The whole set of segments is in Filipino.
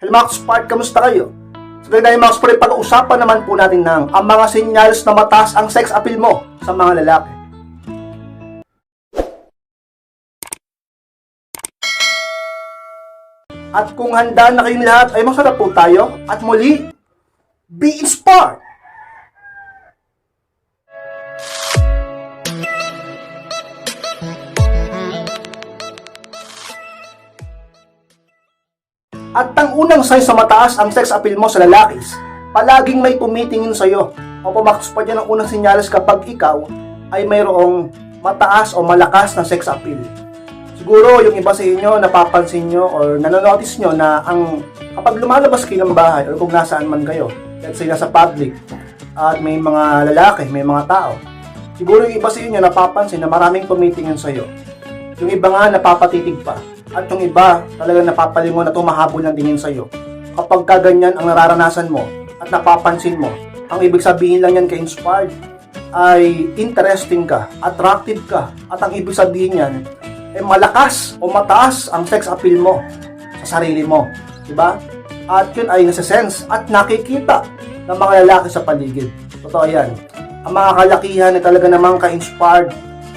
Hello mga Spark, kamusta kayo? So today mga Spark, pag-uusapan naman po natin ng ang mga senyales na mataas ang sex appeal mo sa mga lalaki. At kung handa na kayong lahat, ay masarap po tayo. At muli, be inspired! At ang unang sign sa mataas ang sex appeal mo sa lalakis, palaging may tumitingin sa'yo. O pumakas pa dyan ang unang senyales kapag ikaw ay mayroong mataas o malakas na sex appeal. Siguro yung iba sa inyo napapansin nyo or nanonotice nyo na ang kapag lumalabas kayo ng bahay or kung nasaan man kayo, let's say nasa public, at may mga lalaki, may mga tao, siguro yung iba sa inyo napapansin na maraming tumitingin sa'yo. Yung iba nga napapatitig pa. At yung iba talagang napapalingon na tumahabol ng tingin sa'yo. Kapag ka ganyan ang nararanasan mo at napapansin mo, ang ibig sabihin lang yan ka-inspired ay interesting ka, attractive ka, at ang ibig sabihin yan ay malakas o mataas ang sex appeal mo sa sarili mo. Diba? At yun ay nasa sense at nakikita ng mga lalaki sa paligid. Totoo yan. Ang mga kalakihan ay talaga namang ka-inspired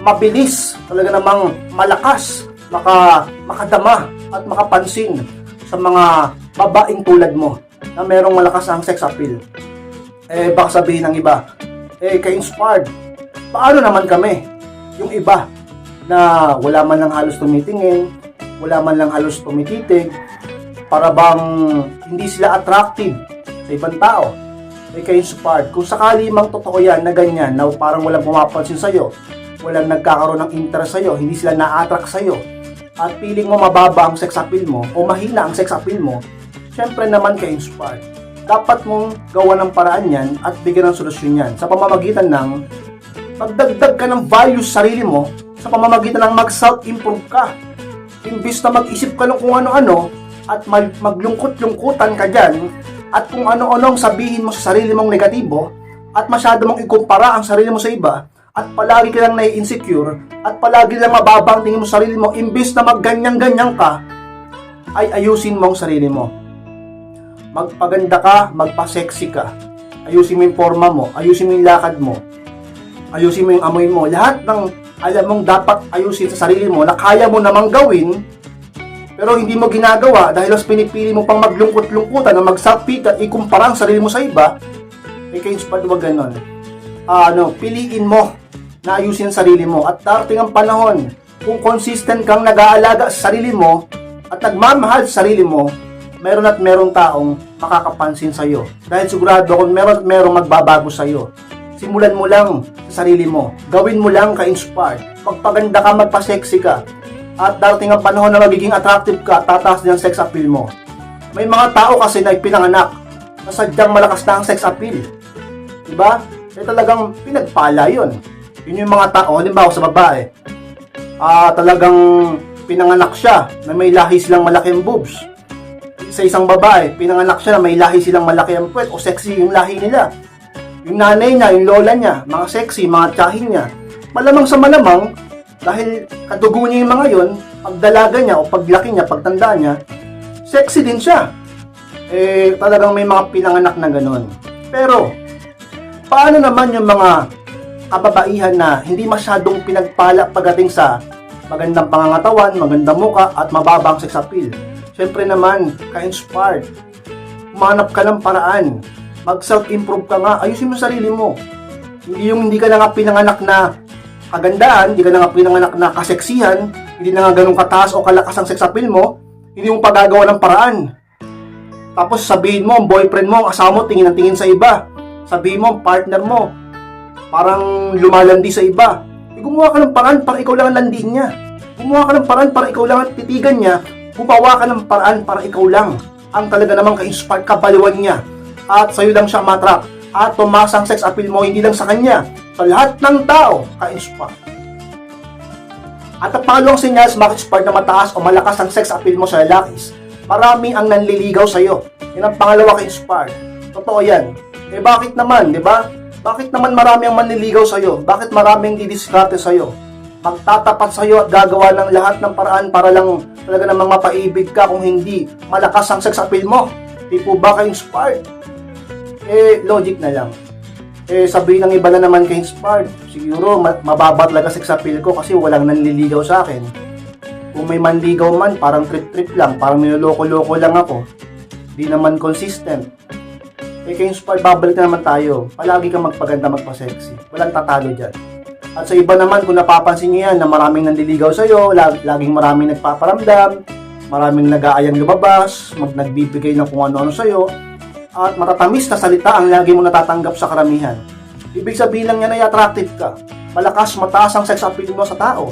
mabilis, talaga namang malakas, maka, makadama at makapansin sa mga babaeng tulad mo na merong malakas ang sex appeal. Eh, baka sabihin ng iba, eh, ka-inspired. Paano naman kami? Yung iba na wala man lang halos tumitingin, wala man lang halos tumititig, para bang hindi sila attractive sa ibang tao. Eh, ka-inspired. Kung sakali mang totoo yan na ganyan, na parang walang pumapansin sa'yo, walang nagkakaroon ng interest sa'yo, hindi sila na-attract sa'yo, at feeling mo mababa ang sex appeal mo o mahina ang sex appeal mo, syempre naman ka inspired. Dapat mong gawa ng paraan yan at bigyan ng solusyon yan sa pamamagitan ng pagdagdag ka ng value sa sarili mo sa pamamagitan ng mag-self-improve ka. Imbis na mag-isip ka ng kung ano-ano at mag- maglungkot-lungkutan ka dyan at kung ano-ano ang sabihin mo sa sarili mong negatibo at masyado mong ikumpara ang sarili mo sa iba, at palagi ka lang nai-insecure at palagi lang mababa ang tingin mo sa sarili mo imbis na magganyan-ganyan ka ay ayusin mo ang sarili mo. Magpaganda ka, magpa-sexy ka. Ayusin mo yung forma mo ayusin mo yung lakad mo ayusin mo yung amoy mo. Lahat ng alam mong dapat ayusin sa sarili mo na kaya mo namang gawin pero hindi mo ginagawa dahil mas pinipili mo pang maglungkot-lungkutan na mag-self-pity at ikumpara ang sarili mo sa iba may ka-inspired wag ganon? Ah, ano, piliin mo na ayusin sarili mo at darating ang panahon kung consistent kang nag-aalaga sa sarili mo at nagmamahal sa sarili mo, meron at merong taong makakapansin sa iyo. Dahil sigurado kung meron at merong magbabago sa iyo. Simulan mo lang sa sarili mo. Gawin mo lang ka-inspired. Magpaganda ka, magpa-sexy ka. At darating ang panahon na magiging attractive ka at tataas din ang sex appeal mo. May mga tao kasi na ipinanganak na sadyang malakas na ang sex appeal. Diba? Eh talagang pinagpala yun. Yun yung mga tao, halimbawa sa babae, ah talagang pinanganak siya na may lahi silang malaki ang boobs. Sa isang babae, pinanganak siya na may lahi silang malaki ang puwet o sexy yung lahi nila. Yung nanay niya, yung lola niya, mga sexy, mga tsahin niya. Malamang sa malamang, dahil kadugo niya yung mga yon, pagdalaga niya o paglaki niya, pagtanda niya, sexy din siya. Eh, talagang may mga pinanganak na ganon. Pero, paano naman yung mga kababaihan na hindi masyadong pinagpala pagdating sa magandang pangangatawan, magandang muka at mababang sex appeal. Siyempre naman, ka-inspired. Umanap ka ng paraan. Mag-self-improve ka nga. Ayusin mo sarili mo. Hindi yung hindi ka na nga pinanganak na kagandaan, hindi ka na nga pinanganak na kaseksihan, hindi na nga ganun kataas o kalakas ang sex appeal mo, hindi mo pagagawa ng paraan. Tapos sabihin mo, ang boyfriend mo, ang asawa mo, tingin ng tingin sa iba. Sabihin mo, ang partner mo, parang lumalandi sa iba. Eh, gumawa ka ng paraan para ikaw lang ang landiin niya. Gumawa ka ng paraan para ikaw lang ang titigan niya. Gumawa ka ng paraan para ikaw lang ang talaga namang ka-inspired kabaliwan niya. At sa'yo lang siya matrap. At tumasa ang sex appeal mo, hindi lang sa kanya. Sa lahat ng tao, ka-inspired. At ang pangalawang senyas, makaka-inspired na mataas o malakas ang sex appeal mo sa lalakis. Marami ang nanliligaw sa'yo. Yan ang pangalawa ka-inspired. Totoo yan. Eh bakit naman, di ba? Bakit naman marami ang manliligaw sa'yo? Bakit marami ang didiskarte sa'yo? magtatapat sa iyo at gagawa ng lahat ng paraan para lang talaga namang mapaibig ka kung hindi malakas ang sex appeal mo. Di po ba kayo inspired? Eh, logic na lang. Eh, sabihin ng iba na naman kay inspired. Siguro, ma- mababa talaga sex appeal ko kasi walang nanliligaw sa akin. Kung may manligaw man, parang trip-trip lang, parang niloloko-loko lang ako. Di naman consistent. Kay inspired, babalik na naman tayo. Palagi kang magpaganda, magpa-sexy. Walang tatalo dyan. At sa iba naman, kung napapansin niyo yan, na maraming nandiligaw sa'yo, lag- laging maraming nagpaparamdam, maraming nag-aayang lumabas, mag nagbibigay ng kung ano-ano sa'yo, at matatamis na salita ang lagi mo natatanggap sa karamihan. Ibig sabihin lang yan ay attractive ka. Malakas, mataas ang sex appeal mo sa tao.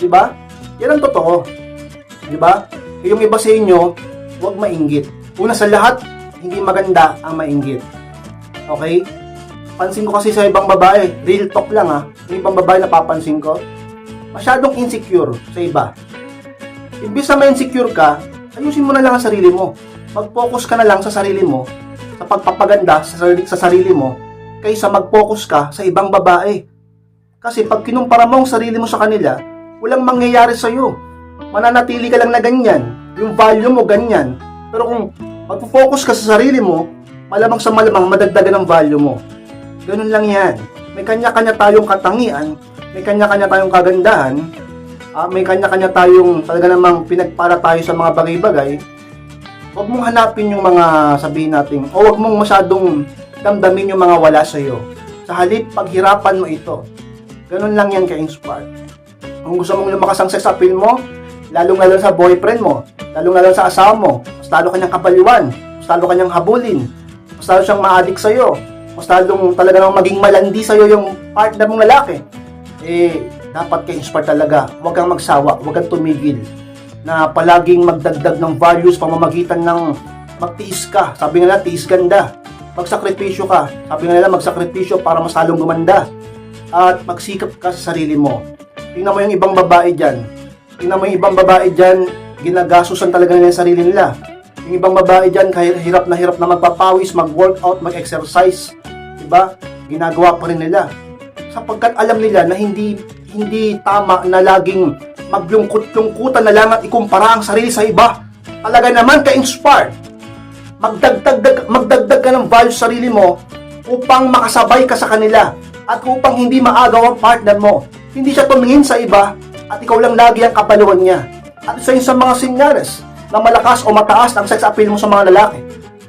Di ba? Yan ang totoo. Di ba? Yung iba sa inyo, huwag mainggit. Una sa lahat, hindi maganda ang mainggit. Okay? Pansin ko kasi sa ibang babae, real talk lang ha, yung ibang babae napapansin ko, masyadong insecure sa iba. Imbis na ma-insecure ka, ayusin mo na lang ang sarili mo. Mag-focus ka na lang sa sarili mo, sa pagpapaganda sa sarili, sa sarili mo, kaysa mag-focus ka sa ibang babae. Kasi pag kinumpara mo ang sarili mo sa kanila, walang mangyayari sa'yo. Mananatili ka lang na ganyan. Yung value mo ganyan. Pero kung mag-focus ka sa sarili mo, malamang sa malamang madagdagan ang value mo. Ganun lang yan. May kanya-kanya tayong katangian, may kanya-kanya tayong kagandahan, ah, may kanya-kanya tayong talaga namang pinagpara tayo sa mga bagay-bagay. Huwag mong hanapin yung mga sabihin natin, o huwag mong masyadong damdamin yung mga wala sa'yo. Sa halip, paghirapan mo ito. Ganun lang yan ka-inspire. Kung gusto mong lumakas ang sex appeal mo, lalong-lalo sa boyfriend mo, lalong-lalo sa asawa mo, mas lalo kanyang kapaliwan, mas lalo kanyang habulin, mas lalo siyang maadik sa'yo, mas lalong talaga nang maging malandi sa'yo yung partner mong lalaki, eh, dapat ka-inspire talaga. Huwag kang magsawa, huwag kang tumigil na palaging magdagdag ng values pamamagitan ng magtiis ka. Sabi nga nila, tiis ganda. Magsakripisyo ka. Sabi nga nila, magsakripisyo para mas lalong gumanda. At magsikap ka sa sarili mo. Tingnan mo yung ibang babae dyan. Tingnan mo yung ibang babae dyan, ginagasusan talaga nila yung sarili nila. Yung ibang babae dyan, kahit hirap na hirap na magpapawis, mag-workout, mag-exercise. Diba? Ginagawa pa rin nila. Sapagkat alam nila na hindi hindi tama na laging maglungkot-lungkutan na lang at ikumpara ang sarili sa iba. Talaga naman ka-inspired. Magdagdag, magdagdag ka ng value sa sarili mo upang makasabay ka sa kanila at upang hindi maagaw ang partner mo. Hindi siya tumingin sa iba at ikaw lang lagi ang kapaluan niya. At isa yun sa mga sinyales na malakas o mataas ang sex appeal mo sa mga lalaki.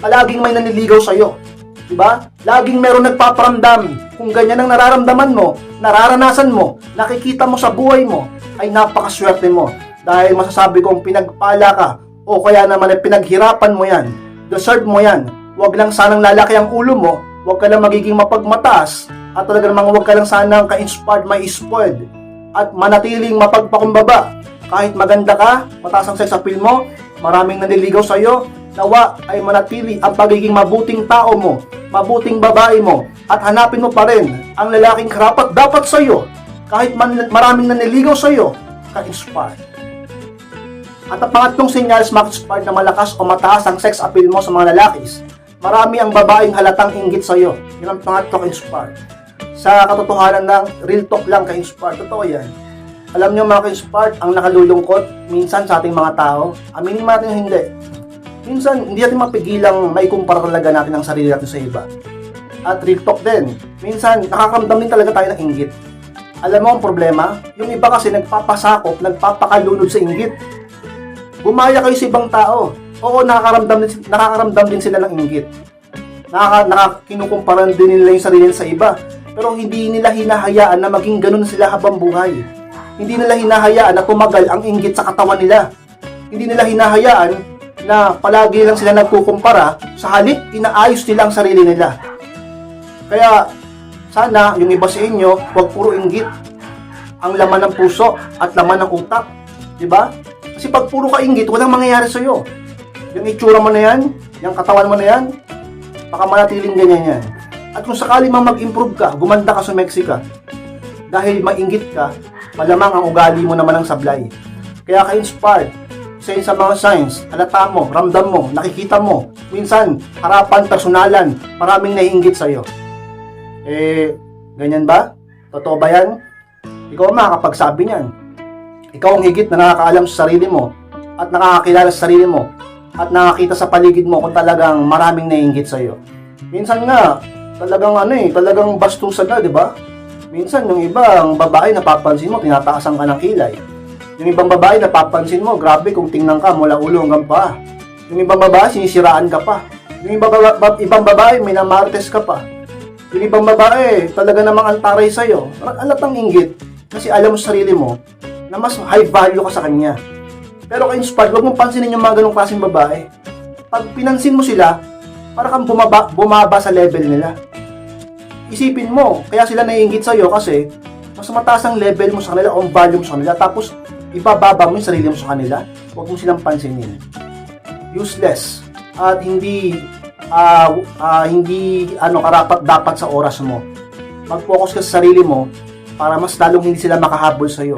Palaging may naniligaw sa iyo. Diba? Laging meron nagpaparamdam. Kung ganyan ang nararamdaman mo, nararanasan mo, nakikita mo sa buhay mo, ay napakaswerte mo. Dahil masasabi kong pinagpala ka o kaya naman ay pinaghirapan mo yan. Deserve mo yan. Huwag lang sanang lalaki ang ulo mo, huwag ka lang magiging mapagmataas, at talaga namang huwag ka lang sanang ka-inspired, may spoiled, at manatiling mapagpakumbaba. Kahit maganda ka, mataas ang sex appeal mo, maraming nanliligaw sa iyo, nawa ay manatili ang pagiging mabuting tao mo, mabuting babae mo, at hanapin mo pa rin ang lalaking karapat dapat sa iyo, kahit man, maraming nanliligaw sa iyo, ka-inspired. At ang pangatlong senyales makikispark na malakas o mataas ang sex appeal mo sa mga lalakis, marami ang babaeng halatang inggit sa iyo. Yan ang pangatlo ka-inspire. Sa katotohanan ng real talk lang ka-inspire, totoo yan. Alam niyo mga ka-inspire, ang nakalulungkot minsan sa ating mga tao, aminin natin hindi. Minsan, hindi natin mapigilang maikumpara talaga natin ang sarili natin sa iba. At real talk din, minsan nakakaramdam din talaga tayo ng inggit. Alam mo ang problema? Yung iba kasi nagpapasakop, nagpapakalunod sa inggit gumaya kayo sa ibang tao. Oo, nakakaramdam din, nakakaramdam din sila ng inggit. Nakaka, nakakinukumparan din nila yung sarili sa iba. Pero hindi nila hinahayaan na maging ganun sila habang buhay. Hindi nila hinahayaan na tumagal ang inggit sa katawan nila. Hindi nila hinahayaan na palagi lang sila nagkukumpara sa halip inaayos nila ang sarili nila. Kaya sana yung iba sa inyo, huwag puro inggit. Ang laman ng puso at laman ng utak. 'Di ba? Kasi pag puro ka inggit, walang mangyayari sa iyo. Yung itsura mo na yan, yung katawan mo na yan, baka manatiling ganyan yan. At kung sakali man mag-improve ka, gumanda ka sa Mexico, dahil mainggit ka, malamang ang ugali mo naman ang sablay. Kaya ka-inspired, yun sa mga signs, halata mo, ramdam mo, nakikita mo, minsan, harapan, personalan, maraming naiinggit sa'yo. Eh, ganyan ba? Totoo ba yan? Ikaw ang makakapagsabi niyan. Ikaw ang higit na nakakaalam sa sarili mo at nakakakilala sa sarili mo at nakakita sa paligid mo kung talagang maraming naiingit sa iyo. Minsan nga, talagang ano eh, talagang bastusan na, di ba? Minsan yung ibang babae napapansin mo, tinataasan ka ng kilay. Yung ibang babae napapansin mo, grabe kung tingnan ka mula ulo hanggang paa. Yung ibang babae, sinisiraan ka pa. Yung ibang, baba- ba- ibang babae, may namartes ka pa. Yung ibang babae, talaga namang antaray sa'yo. Alatang inggit. Kasi alam mo sa sarili mo na mas high value ka sa kanya. Pero kay inspired, huwag mong pansinin yung mga ganong klaseng babae. Pag pinansin mo sila, para kang bumaba, bumaba sa level nila. Isipin mo, kaya sila naiingit sa'yo kasi mas mataas ang level mo sa kanila o ang value mo sa kanila. Tapos, ibababa mo yung sarili mo sa kanila. Huwag mo silang pansinin. Useless. At hindi ah ah, hindi ano karapat dapat sa oras mo. Mag-focus ka sa sarili mo para mas lalong hindi sila makahabol sa iyo.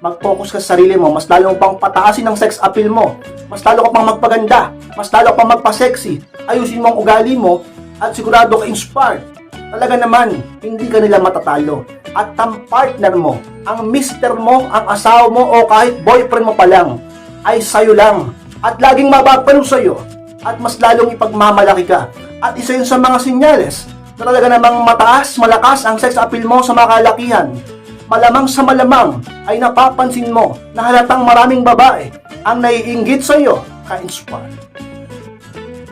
Mag-focus ka sa sarili mo, mas lalo pang pataasin ang sex appeal mo. Mas lalo ka pang magpaganda, mas lalo ka pang magpa-sexy. Ayusin mo ang ugali mo at sigurado ka inspired. Talaga naman, hindi ka nila matatalo. At ang partner mo, ang mister mo, ang asawa mo o kahit boyfriend mo pa lang, ay sayo lang. At laging mababalo sa'yo. At mas lalong ipagmamalaki ka. At isa yun sa mga sinyales na talaga namang mataas, malakas ang sex appeal mo sa mga kalakihan. Malamang sa malamang ay napapansin mo na halatang maraming babae ang naiinggit sa iyo ka-inspire.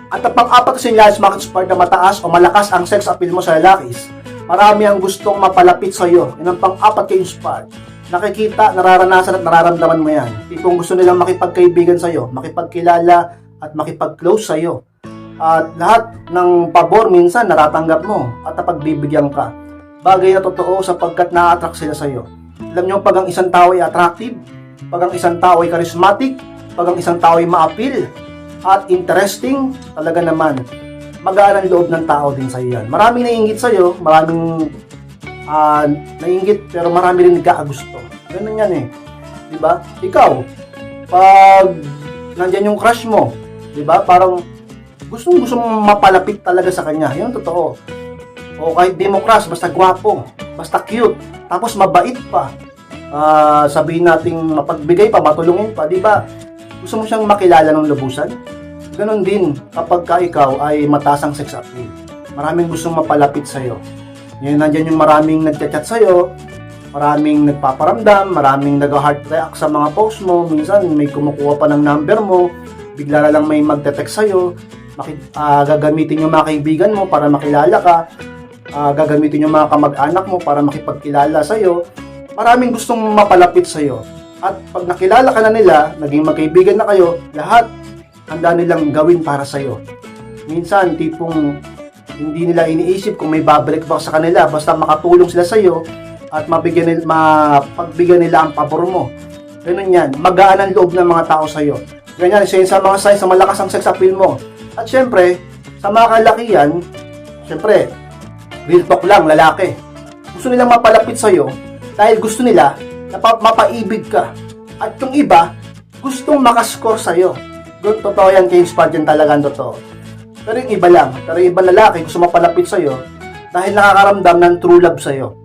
At ang pang-apat na sinyales mga na mataas o malakas ang sex appeal mo sa lalakis, marami ang gustong mapalapit sa iyo. Yan ang pang-apat kay inspire. Nakikita, nararanasan at nararamdaman mo yan. Tipong gusto nilang makipagkaibigan sa iyo, makipagkilala at makipag-close sa iyo. At lahat ng pabor minsan naratanggap mo at napagbibigyan ka. Bagay na totoo sapagkat na-attract sila sa iyo. Alam niyo pag ang isang tao ay attractive, pag ang isang tao ay charismatic, pag ang isang tao ay ma-appeal, at interesting, talaga naman, magaan ang loob ng tao din sa iyo yan. Maraming naiingit sa iyo, maraming ah naiingit pero marami rin nagkakagusto. Ganun yan eh. 'Di ba? Ikaw, pag nandiyan yung crush mo, 'di ba? Parang gustong gusto mong mapalapit talaga sa kanya. Yun totoo. O kahit di basta gwapo, basta cute, tapos mabait pa. Ah, sabihin nating mapagbigay pa, matulungin pa, 'di ba? Gusto mo siyang makilala ng lubusan? Ganon din kapag ka ikaw ay mataas ang sex appeal. Maraming gustong mapalapit sa iyo. Yan nandiyan yung maraming nagchat-chat sa iyo, maraming nagpaparamdam, maraming nag-heart react sa mga post mo, minsan may kumukuha pa ng number mo, bigla na lang may magte-text sa iyo, maki- ah, gagamitin yung mga kaibigan mo para makilala ka, ah, gagamitin yung mga kamag-anak mo para makipagkilala sa iyo. Maraming gustong mapalapit sa iyo. At pag nakilala ka na nila, naging magkaibigan na kayo, lahat handa nilang gawin para sa iyo. Minsan, tipong hindi nila iniisip kung may babalik ba sa kanila, basta makatulong sila sa iyo at mabigyan nila, mapagbigyan nila ang pabor mo. Ganun yan, magaan ang loob ng mga tao sa iyo. Ganyan, isa sa mga signs na malakas ang sex appeal mo. At syempre, sa mga kalakihan, syempre, real talk lang, lalaki. Gusto nilang mapalapit sa iyo dahil gusto nila na pa- mapaibig ka. At yung iba, gustong makascore sa iyo. Good, totoo yan, James yan talagang totoo. Pero yung iba lang, pero yung iba lalaki gusto mapalapit sa iyo dahil nakakaramdam ng true love sa iyo.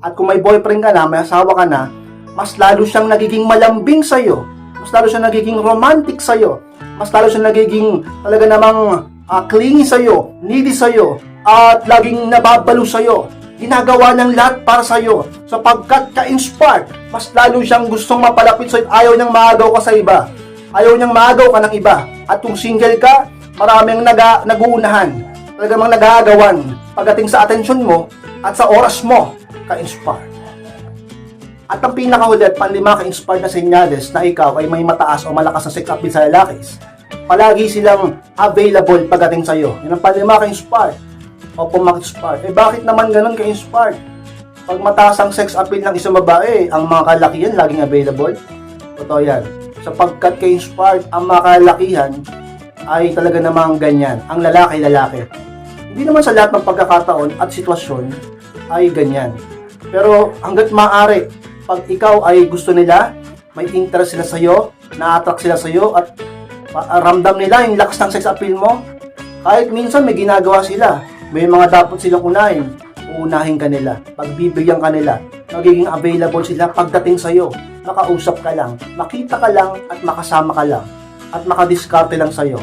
At kung may boyfriend ka na, may asawa ka na, mas lalo siyang nagiging malambing sa iyo. Mas lalo siyang nagiging romantic sa iyo. Mas lalo siyang nagiging talaga namang ah, clingy sa iyo, needy sa iyo, at laging nababalo sa iyo. Ginagawa ng lahat para sa iyo. Sapagkat ka-inspired, mas lalo siyang gustong mapalapit sa iyo. Ayaw niyang maagaw ka sa iba. Ayaw niyang maagaw ka ng iba. At kung single ka, maraming naga, nag-uunahan. Talagang nag-aagawan pagdating sa atensyon mo at sa oras mo ka-inspired. At ang pinakahuli at panlima ka-inspired na senyales na ikaw ay may mataas o malakas na sex appeal sa lalakis, palagi silang available pagdating sa iyo. Yan ang panlima ka-inspired o pumak-inspired. Eh bakit naman ganun ka-inspired? Pag mataas ang sex appeal ng isang babae, ang mga kalakihan laging available. Totoo yan. Sapagkat ka-inspired ang mga kalakihan ay talaga namang ganyan. Ang lalaki, lalaki. Hindi naman sa lahat ng pagkakataon at sitwasyon ay ganyan. Pero hanggat maaari, pag ikaw ay gusto nila, may interest sila sa iyo, na-attract sila sa iyo at pa- ramdam nila yung lakas ng sex appeal mo, kahit minsan may ginagawa sila, may mga dapat silang unahin, uunahin ka nila, pagbibigyan ka nila, magiging available sila pagdating sa'yo. Makausap ka lang, makita ka lang at makasama ka lang at makadiskarte lang sa'yo.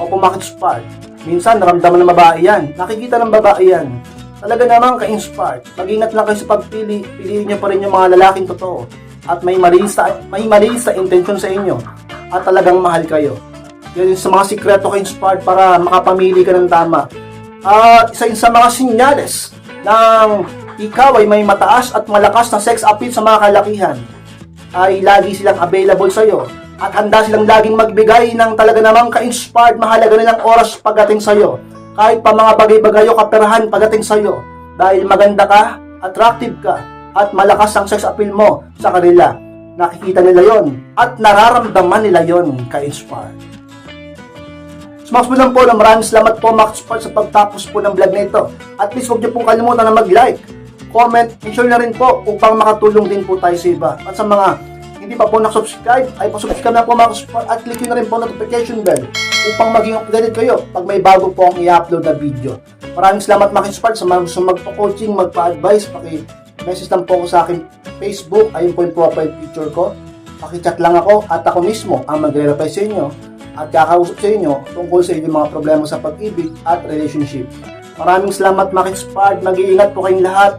O pumakit spark. Minsan naramdaman ng babae yan, nakikita ng babae yan. Talaga naman ka-inspired. Mag-ingat lang kayo sa pagpili. Piliin niyo pa rin yung mga lalaking totoo. At may na, may malinis na intention sa inyo. At talagang mahal kayo. Yan yung sa mga sikreto ka-inspired para makapamili ka ng tama. At isa yun sa mga sinyales ng ikaw ay may mataas at malakas na sex appeal sa mga kalakihan. Ay lagi silang available sa iyo at handa silang laging magbigay ng talaga namang ka-inspired mahalaga nilang oras pagdating sa iyo kahit pa mga bagay-bagay o kaperahan pagdating sa iyo dahil maganda ka, attractive ka at malakas ang sex appeal mo sa kanila. Nakikita nila yon at nararamdaman nila yon ka-inspired. Smash mo lang po na maraming salamat po Max Sport sa pagtapos po ng vlog na ito. At please huwag niyo pong kalimutan na mag-like, comment, and share na rin po upang makatulong din po tayo sa iba. At sa mga hindi pa po nakasubscribe, ay pasubscribe na po Sport at click na rin po notification bell upang maging updated kayo pag may bago po ang i-upload na video. Maraming salamat Max Sport sa mga gusto magpa-coaching, magpa-advise, paki-message lang po ako sa akin Facebook, ayun po yung profile picture ko. Paki-chat lang ako at ako mismo ang magre-reply sa inyo at kakausap sa inyo tungkol sa inyong mga problema sa pag-ibig at relationship. Maraming salamat mga inspired. Mag-iingat po kayong lahat.